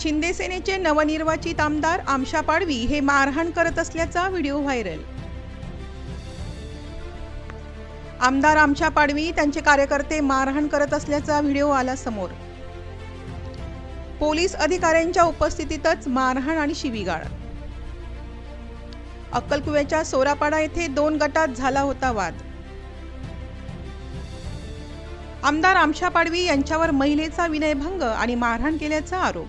शिंदे सेनेचे नवनिर्वाचित आमदार आमशा पाडवी हे मारहाण करत असल्याचा व्हिडिओ व्हायरल. आमदार आमशा पाडवी त्यांचे कार्यकर्ते मारहाण करत असल्याचा व्हिडिओ आला समोर. पोलीस अधिकाऱ्यांच्या उपस्थितीतच मारहाण आणि शिवीगाळ. अक्कलकुव्याच्या सोरापाडा येथे दोन गटात झाला होता वाद. आमदार आमशा पाडवी यांच्यावर महिलेचा विनयभंग आणि मारहाण केल्याचा आरोप.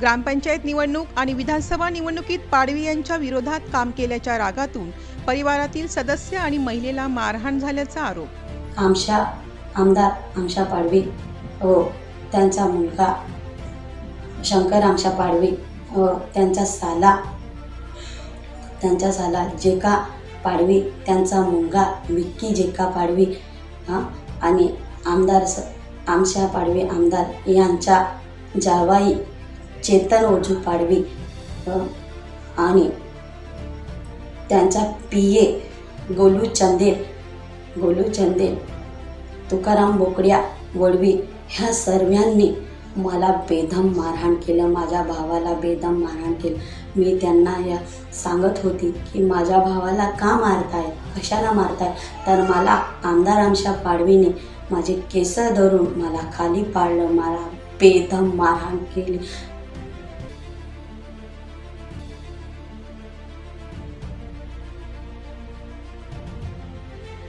ग्रामपंचायत निवडणूक आणि विधानसभा निवडणुकीत पाडवी यांच्या विरोधात काम केल्याच्या रागातून परिवारातील सदस्य आणि महिलेला मारहाण झाल्याचा आरोप. आमशा आमदार आमशा पाडवी व त्यांचा मुलगा शंकर आमशा पाडवी व त्यांचा साला त्यांचा साला जेका पाडवी त्यांचा मुलगा विक्की जेका पाडवी आणि आमदार स आमशा पाडवी आमदार यांच्या जावाई चेतन ओझू पाडवी आणि त्यांचा पी ए गोलू चंदेल गोलू चंदेल तुकाराम बोकड्या वडवी ह्या सर्वांनी मला बेदम मारहाण केलं माझ्या भावाला बेदम मारहाण केलं. मी त्यांना या सांगत होती की माझ्या भावाला का मारताय? कशाला मारताय? तर मला आमदार आमच्या पाडवीने माझे केस धरून मला खाली पाडलं मला बेदम मारहाण केली.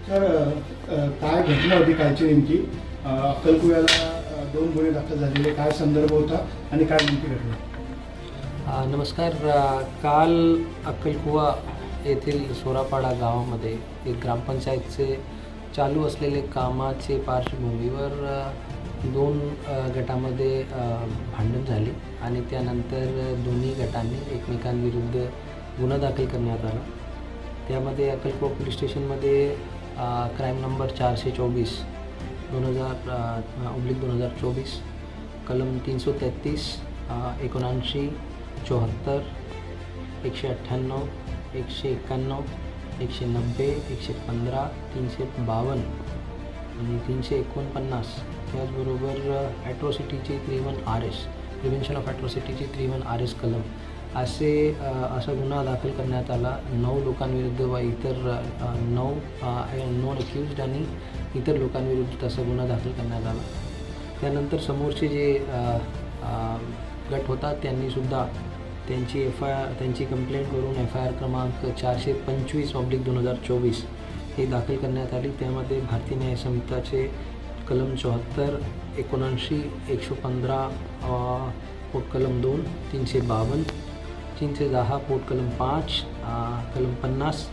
तर काय घटना होती कालची नेमकी? अक्कलकुव्याला दोन गुन्हे दाखल झालेले. काय संदर्भ होता आणि काय नेमकी घटना? नमस्कार. काल अक्कलकुवा येथील सोरापाडा गावामध्ये एक ग्रामपंचायतचे चालू असलेले कामाचे पार्श्वभूमीवर दोन गटामध्ये भांडण झाले आणि त्यानंतर दोन्ही गटांनी एकमेकांविरुद्ध गुन्हा दाखल करण्यात आला. त्यामध्ये अक्कलकुवा पोलीस स्टेशनमध्ये क्राईम नंबर चारशे चोवीस दोन हजार उब्लिक दोन हजार चोवीस कलम तीनशे तेहतीस एकोणऐंशी चौहत्तर एकशे अठ्ठ्याण्णव एकशे एक्क्याण्णव एकशे नब्बे एकशे पंधरा तीनशे बावन्न आणि तीनशे एकोणपन्नास. त्याचबरोबर ॲट्रॉसिटीची three one R S prevention of ॲट्रॉसिटीची three one R S कलम. असे असा गुन्हा दाखल करण्यात आला. नऊ लोकांविरुद्ध व इतर नऊ नॉन अक्युज्ड आणि इतर लोकांविरुद्ध तसा गुन्हा दाखल करण्यात आला. त्यानंतर समोरचे जे गट होता त्यांनीसुद्धा त्यांची एफ आय आर त्यांची कंप्लेंट करून एफ आय आर क्रमांक चारशे पंचवीस ऑब्लिक दोन हजार चोवीस हे दाखल करण्यात आली. त्यामध्ये भारतीय न्याय संहिताचे कलम चौहत्तर एकोणऐंशी एकशे पंधरा अ, कलम दोन तीनशे बावन्न तीनशे दहा पोट कलम पाच कलम पन्नास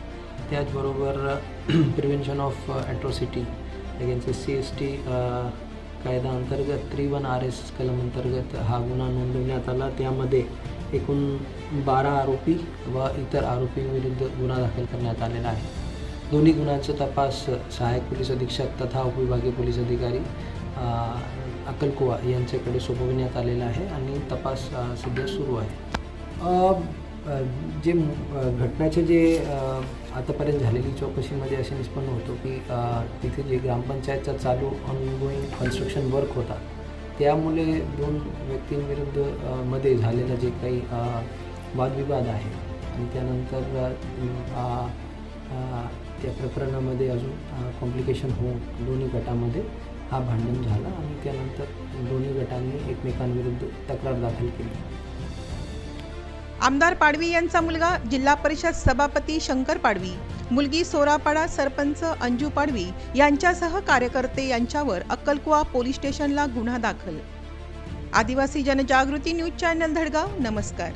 त्याचबरोबर prevention of atrocity against C S T कायदा अंतर्गत थ्री वन आर एस कलम अंतर्गत हा गुन्हा नोंदवण्यात आला. त्यामध्ये एकूण बारा आरोपी व इतर आरोपींविरुद्ध गुन्हा दाखल करण्यात आलेला आहे. दोन्ही गुन्ह्यांचा तपास सहाय्यक पोलीस अधीक्षक तथा उपविभागीय पोलीस अधिकारी अ, अक्कलकुवा यांच्याकडे सोपविण्यात आलेला आहे आणि तपास सध्या सुरू आहे. जे घटनाचे जे आतापर्यंत झालेली चौकशीमध्ये असे निष्पन्न होतो की तिथे जे ग्रामपंचायतचा चालू ऑनगोईंग कन्स्ट्रक्शन वर्क होता त्यामुळे दोन व्यक्तींविरुद्धमध्ये झालेला जे काही वादविवाद आहे आणि त्यानंतर त्या प्रकरणामध्ये अजून कॉम्प्लिकेशन होऊन दोन्ही गटामध्ये हा भांडण झाला आणि त्यानंतर दोन्ही गटांनी एकमेकांविरुद्ध तक्रार दाखल केली. आमदार पाडवी यांचा मुलगा जिल्हा परिषद सभापती शंकर पाडवी मुलगी सोरापाडा सरपंच अंजू पाडवी यांच्यासह कार्यकर्ते यांच्यावर अक्कलकुवा पोलीस स्टेशनला गुन्हा दाखल. आदिवासी जनजागृती न्यूज चॅनल धडगाव नमस्कार.